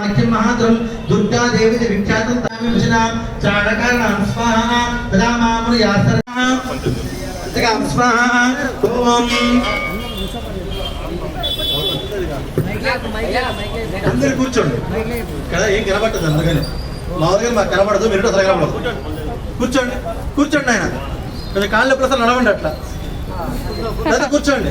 వాక్యం మహాద్రం దుర్గాదేవి విఖ్యాతం తామి భజనాం చాడకారణం స్వాహ తదా మామను యాసరం స్వాహ ఓం అందరు కూర్చోండి. కదా ఏం కనబట్టదు అందుకని? మామూలుగా మాకు కనబడదు మీరు అసలు కనబడదు. కూర్చోండి కూర్చోండి ఆయన కొంచెం కాళ్ళు ఎప్పుడు అసలు నడవండి అట్లా. కూర్చోండి.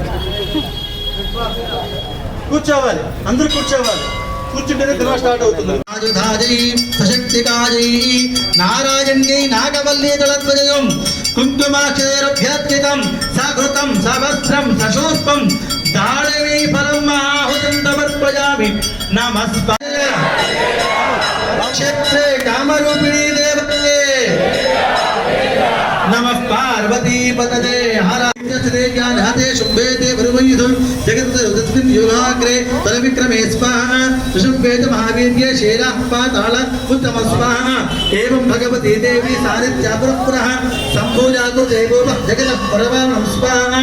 కూర్చోవాలి అందరూ కూర్చోవాలి. కూర్చుంటేనే దినం స్టార్ట్ అవుతుంది. రాజధాజై సశక్తికాజై నారాయణ్యై నాగవల్లీ దళధ్వజయం కుంకుమాక్షేరభ్యర్చితం సహృతం సవస్త్రం సశోష్పం దాళవీ ఫలం మహాహుతం సమర్పయామి నమస్త క్షేత్రే దేవతే నమః పార్వతీ పదదే శుభేతే సమన్వితు జగత్ తస్మిన్ యోగాగ్రే తల విక్రమే స్వాహ. ఋషభేద మహావీర్య శేరా పాతాళ ఉత్తమ స్వాహ. ఏం భగవతి దేవి సారిత్యాపుర పునః సంభూజాగు జగత పరమాణం స్వాహ.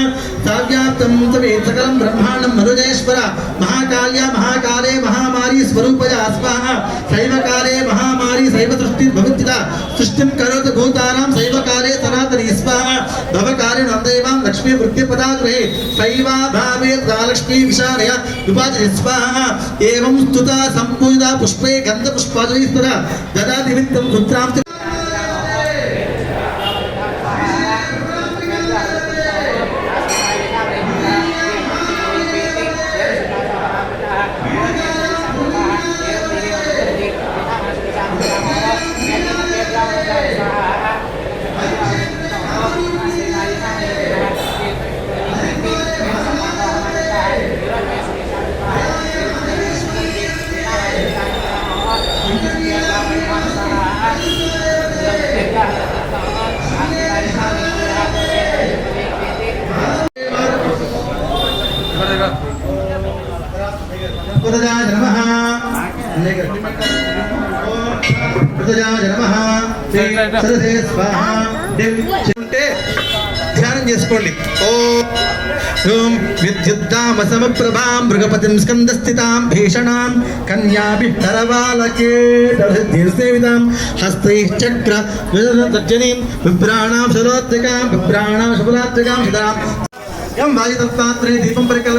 సావ్యాప్తం తమే సకలం బ్రహ్మాండం మరుజేశ్వర మహాకాల్య మహాకాలే మహామారి స్వరూపజ స్వాహ. శైవకాలే మహామారి శైవ సృష్టి భవిత్యత సృష్టిం కరోతు భూతానా పదాగ్రహే సైవా భావేర్దాలక్ష్మీ విశాలయ విభాజయ స్వాహ ఏవం స్తుత సంపూజిత పుష్పే గంధపుష్పాజలి స్తుత దదాతి విత్తం కుంత్రాం ఉంటే ధ్యానం చేసుకోండి. ఓం విద్యుద్దామ సమప్రభాం మృగపతిం స్కందస్థితాం భీషణాం కన్యాభి కరవాలకే సేవితాం హస్తై చక్ర తర్జనీం బిభ్రాణాం శుభరాత్రికాం శుధాం എം വായുതത്താത്രേ ദീപം പ്രകൽ